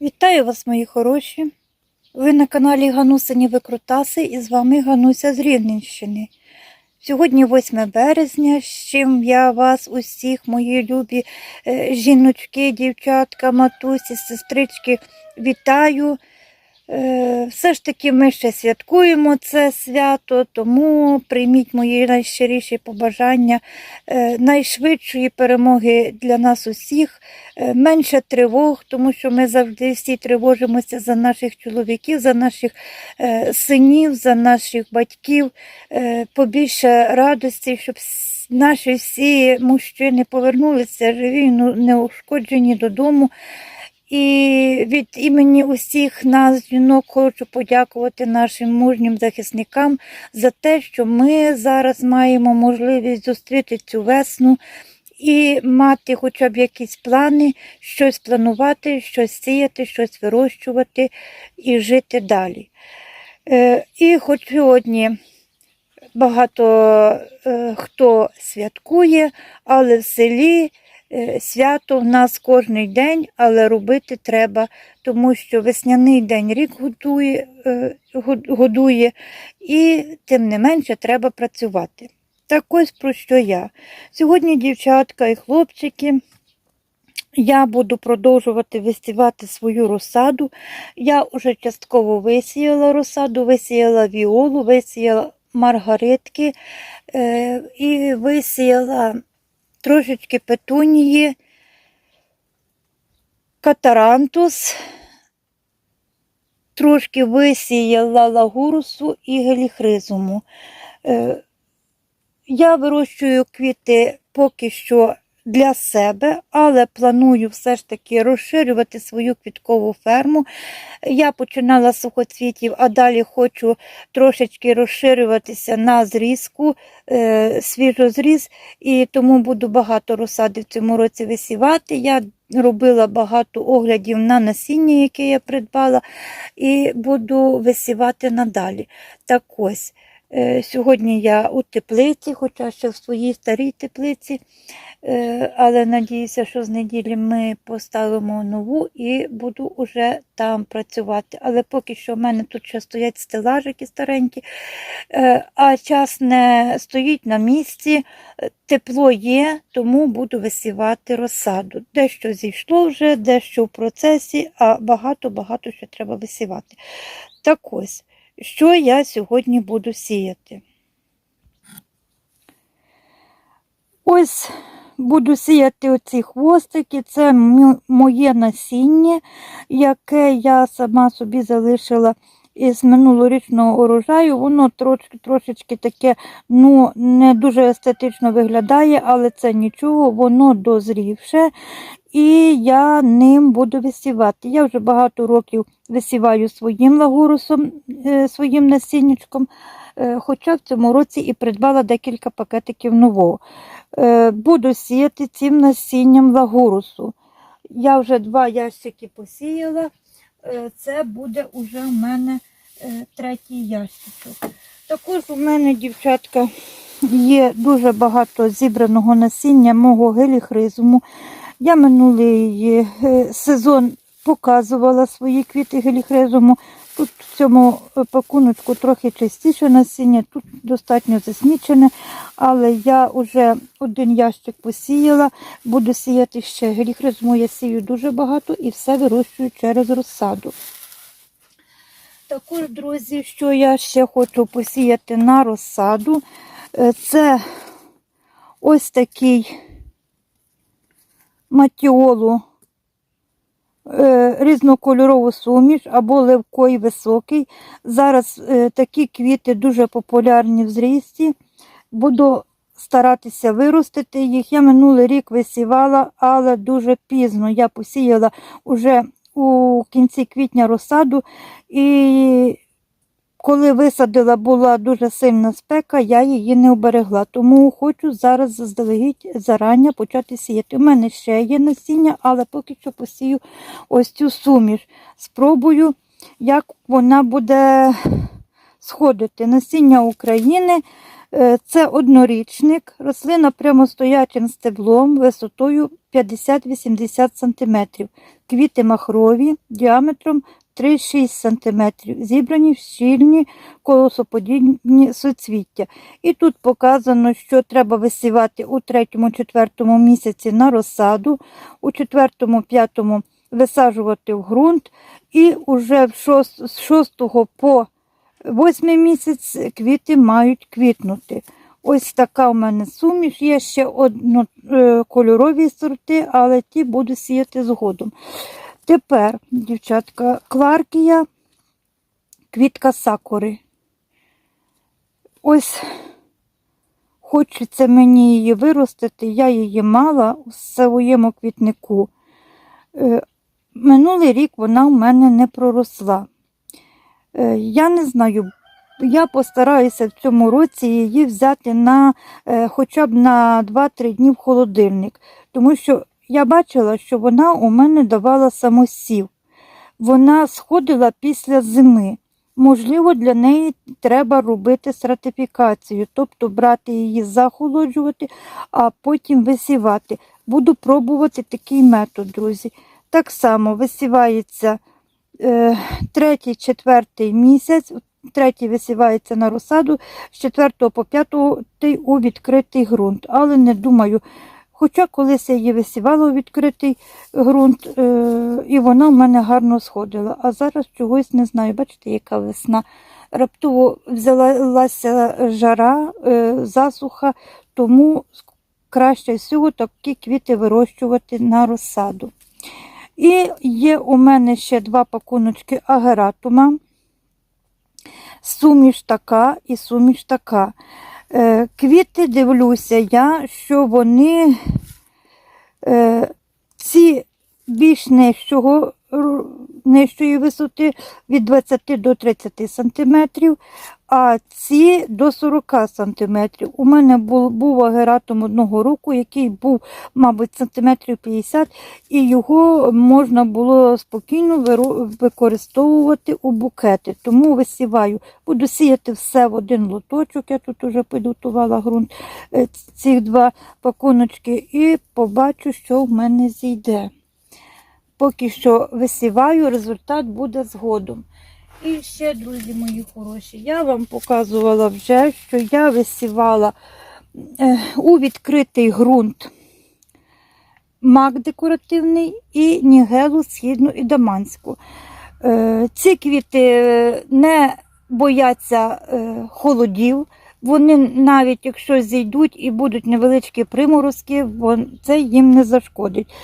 Вітаю вас, мої хороші. Ви на каналі Ганусині Викрутаси і з вами Гануся з Рівненщини. Сьогодні 8 березня, з чим я вас усіх, мої любі е, жіночки, дівчатка, матусі, сестрички, вітаю. Е, Все ж таки ми ще святкуємо це свято, тому прийміть мої найщиріші побажання е, найшвидшої перемоги для нас усіх, е, менше тривог, тому що ми завжди всі тривожимося за наших чоловіків, за наших синів, за наших батьків, побільше радості, щоб наші всі мужчини повернулися живі, ну, неушкоджені додому. І від імені усіх нас, жінок, хочу подякувати нашим мужнім захисникам за те, що ми зараз маємо можливість зустріти цю весну і мати хоча б якісь плани, щось планувати, щось сіяти, щось вирощувати і жити далі. Е, І хоч сьогодні багато е, хто святкує, але в селі свято в нас кожний день, але робити треба, тому що весняний день рік годує, е, годує і тим не менше треба працювати. Так ось про що я. Сьогодні дівчатка і хлопчики. Я буду продовжувати висівати свою розсаду. Я вже частково висіяла розсаду, висіяла віолу, висіяла маргаритки е, і висіяла трошечки петунії, катарантус, трошки висіяла лагурусу і геліхризуму. Е, я вирощую квіти поки що для себе, але планую все ж таки розширювати свою квіткову ферму. Я починала з сухоцвітів, а далі хочу трошечки розширюватися на зрізку, е, свіжозріз, і тому буду багато розсади в цьому році висівати. Я робила багато оглядів на насіння, яке я придбала, і буду висівати надалі. Так ось. Е, Сьогодні я у теплиці, хоча ще в своїй старій теплиці, Е, але надіюся, що з неділі ми поставимо нову і буду уже там працювати. Але поки що в мене тут ще стоять стелажики старенькі, е, а час не стоїть на місці, тепло є, тому буду висівати розсаду. Дещо зійшло вже, дещо в процесі, а багато-багато ще треба висівати. Так ось, що я сьогодні буду сіяти? Ось буду сіяти оці хвостики. Це моє насіння, яке я сама собі залишила із минулорічного урожаю. Воно трошки, трошечки таке ну, не дуже естетично виглядає, але це нічого, воно дозрівше. І я ним буду висівати. Я вже багато років висіваю своїм лагурусом, е, своїм насіннячком, е, хоча в цьому році і придбала декілька пакетиків нового. Е, Буду сіяти цим насінням лагурусу. Я вже два ящики посіяла. Е, Це буде уже в мене е, третій ящичок. Також у мене, дівчатка, є дуже багато зібраного насіння мого геліхризуму. Я минулий е, сезон показувала свої квіти геліхризуму. Тут в цьому пакуночку трохи чистіше насіння, тут достатньо засмічене, але я вже один ящик посіяла, буду сіяти ще. гріх Геліхризму я сію дуже багато і все вирощую через розсаду. Також, друзі, що я ще хочу посіяти на розсаду, е, це ось такий матіолу різнокольорову суміш або левкой високий. Зараз е, такі квіти дуже популярні в зрісті. Буду старатися виростити їх. Я минулий рік висівала, але дуже пізно. Я посіяла уже у кінці квітня розсаду. І коли висадила, була дуже сильна спека, я її не оберегла. Тому хочу зараз заздалегідь зарання почати сіяти. У мене ще є насіння, але поки що посію ось цю суміш. Спробую, як вона буде сходити. Насіння України Е, Це однорічник, рослина прямостоячим стеблом висотою 50-80 см. Квіти махрові діаметром 3-6 см, зібрані в щільні колосоподібні суцвіття. І тут показано, що треба висівати у 3-4 місяці на розсаду, у 4-5 висаджувати в ґрунт, і вже з 6 по 8 місяць квіти мають квітнути. Ось така у мене суміш. Є ще однокольорові сорти, але ті буду сіяти згодом. Тепер, дівчатка, кларкія, квітка сакури. Ось хочеться мені її виростити, я її мала у своєму квітнику. Е, Минулий рік вона в мене не проросла. Е, Я не знаю, я постараюся в цьому році її взяти на е, хоча б на 2-3 дні в холодильник, тому що я бачила, що вона у мене давала самосів. Вона сходила після зими. Можливо, для неї треба робити стратифікацію, тобто брати її, захолоджувати, а потім висівати. Буду пробувати такий метод, друзі. Так само висівається е, третій, четвертий місяць, третій висівається на розсаду, з четвертого по п'ятий у відкритий ґрунт. Але не думаю, хоча колись я її висівала у відкритий ґрунт, е, і вона в мене гарно сходила. А зараз чогось не знаю. Бачите, яка весна. Раптово взялася жара, е, засуха, тому краще всього такі квіти вирощувати на розсаду. І є у мене ще два пакуночки агератума. Суміш така і суміш така. Е, Квіти дивлюся я, що вони е, ці більш нижчого, нижчої висоти від 20 до 30 сантиметрів, а ці до 40 сантиметрів. У мене був, був агератум одного року, який був, мабуть, сантиметрів 50, і його можна було спокійно використовувати у букети. Тому висіваю. Буду сіяти все в один лоточок. Я тут вже підготувала ґрунт е, цих два пакуночки, і побачу, що в мене зійде. Поки що висіваю, результат буде згодом. І ще, друзі мої хороші, я вам показувала вже, що я висівала е, у відкритий ґрунт мак декоративний і нігелу східну і даманську. Е, ці квіти е, не бояться холодів. Вони навіть якщо зійдуть і будуть невеличкі приморозки, це їм не зашкодить.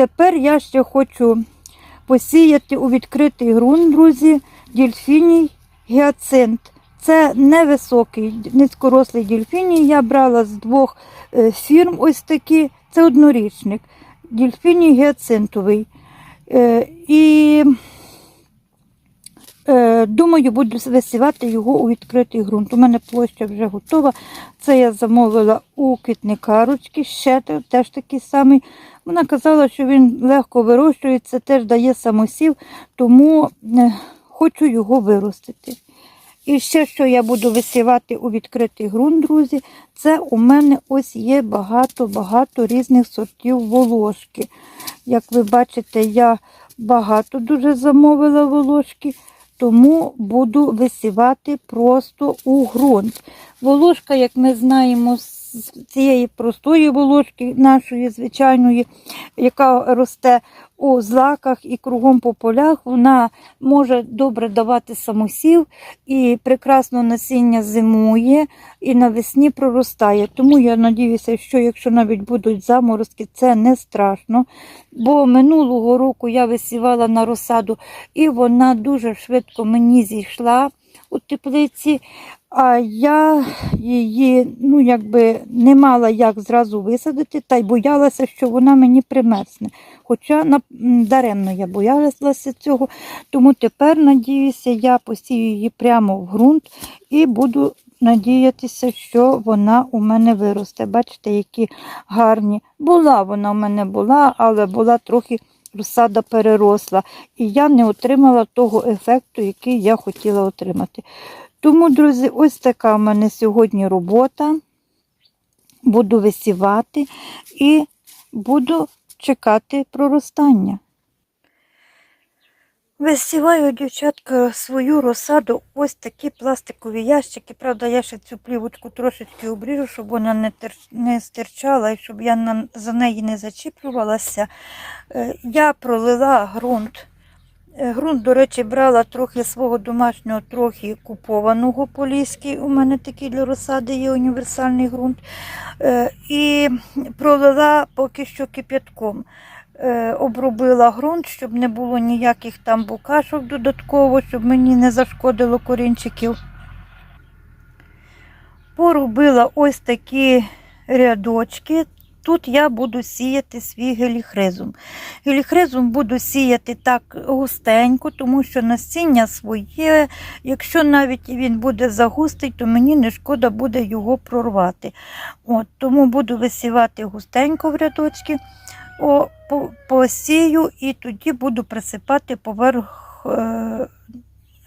Тепер я ще хочу посіяти у відкритий ґрунт, друзі, дільфіній гіацинт. Це невисокий, низькорослий дільфіній. Я брала з двох е, фірм ось такі. Це однорічник. Дільфіній гіацинтовий. Е, І думаю, буду висівати його у відкритий ґрунт. У мене площа вже готова. Це я замовила у квітникарочки, ще теж такий самий. Вона казала, що він легко вирощується, теж дає самосів, тому е, хочу його виростити. І ще, що я буду висівати у відкритий ґрунт, друзі, це у мене ось є багато-багато різних сортів волошки. Як ви бачите, я багато дуже замовила волошки, тому буду висівати просто у ґрунт. Волошка, як ми знаємо, з цієї простої волошки, нашої звичайної, яка росте у злаках і кругом по полях, вона може добре давати самосів і прекрасно насіння зимує і навесні проростає. Тому я надіюся, що якщо навіть будуть заморозки, це не страшно. Бо минулого року я висівала на розсаду, і вона дуже швидко мені зійшла у теплиці. А я її ну, якби не мала як зразу висадити, та й боялася, що вона мені примерзне. Хоча даремно я боялася цього, тому тепер, надіюся, я посію її прямо в ґрунт і буду надіятися, що вона у мене виросте. Бачите, які гарні. Була вона у мене була, але була трохи розсада переросла. І я не отримала того ефекту, який я хотіла отримати. Тому, друзі, ось така в мене сьогодні робота. Буду висівати і буду чекати проростання. Висіваю, дівчатка, свою розсаду ось такі пластикові ящики. Правда, я ще цю плівочку трошечки обріжу, щоб вона не, тер... не стирчала і щоб я на... за неї не зачіплювалася. Е, Я пролила ґрунт. Е, Ґрунт, до речі, брала трохи свого домашнього, трохи купованого поліський. У мене такий для розсади є універсальний ґрунт. Е, І пролила поки що кип'ятком. Е, Обробила ґрунт, щоб не було ніяких там букашок додатково, щоб мені не зашкодило корінчиків. Поробила ось такі рядочки. Тут я буду сіяти свій геліхризум. Геліхризум буду сіяти так густенько, тому що насіння своє, якщо навіть він буде загустий, то мені не шкода буде його прорвати. От, тому буду висівати густенько в рядочки, о, посію і тоді буду присипати поверх е,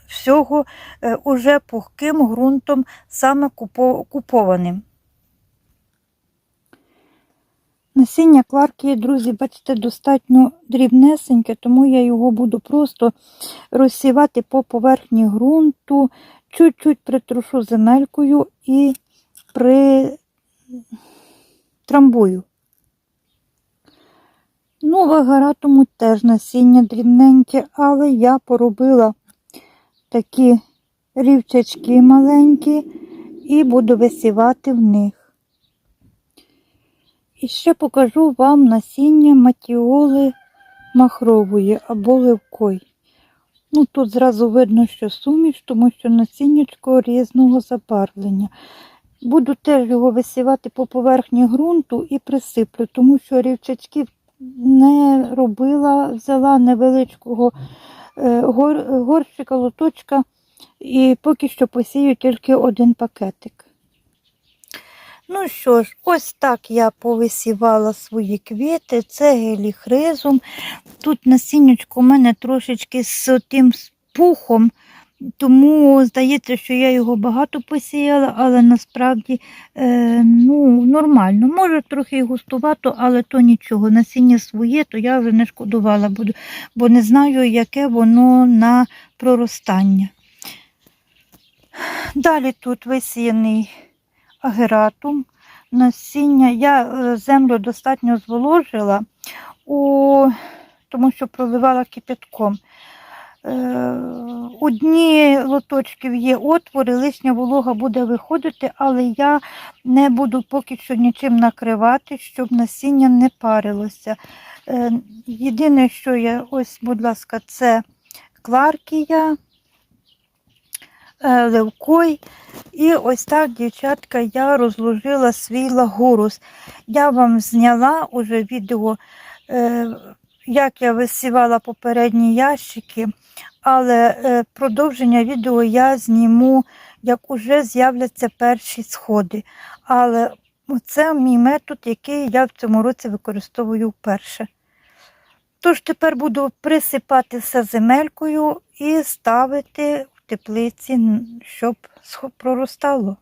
всього е, уже пухким ґрунтом, саме купованим. Насіння кларки, друзі, бачите, достатньо дрібнесеньке, тому я його буду просто розсівати по поверхні ґрунту, чуть-чуть притрушу земелькою і притрамбую. Ну, в агаратому теж насіння дрібненьке, але я поробила такі рівчачки маленькі і буду висівати в них. І ще покажу вам насіння матіоли махрової або ливкої. Ну, тут зразу видно, що суміш, тому що насіннячко різного забарвлення. Буду теж його висівати по поверхні ґрунту і присиплю, тому що рівчачків не робила, взяла невеличкого е, гор, горщика, лоточка і поки що посію тільки один пакетик. Ну що ж, ось так я повисівала свої квіти. Це геліхризум. Тут насіннячко у мене трошечки з тим пухом, тому здається, що я його багато посіяла, але насправді е, ну, нормально. Може трохи густувато, але то нічого. Насіння своє, то я вже не шкодувала, буду, бо не знаю, яке воно на проростання. Далі тут висіяний агератум, насіння. Я е, землю достатньо зволожила, у, тому що проливала кипятком. Е, У дні лоточків є отвори, лишня волога буде виходити, але я не буду поки що нічим накривати, щоб насіння не парилося. Е, Єдине, що я, ось, будь ласка, це кларкія, е, левкой. І ось так, дівчатка, я розложила свій лагурус. Я вам зняла уже відео, як я висівала попередні ящики, але е, продовження відео я зніму, як уже з'являться перші сходи. Але це мій метод, який я в цьому році використовую вперше. Тож тепер буду присипати все земелькою і ставити в теплиці, щоб проростало.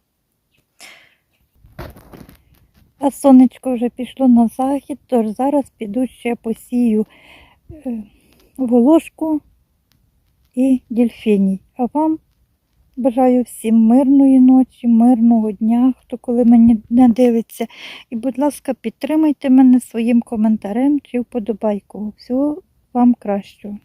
А сонечко вже пішло на захід, тож зараз піду ще посію е, волошку і дельфіній. А вам бажаю всім мирної ночі, мирного дня, хто коли мені не дивиться. І, будь ласка, підтримайте мене своїм коментарем чи вподобайкою. Всього вам кращого.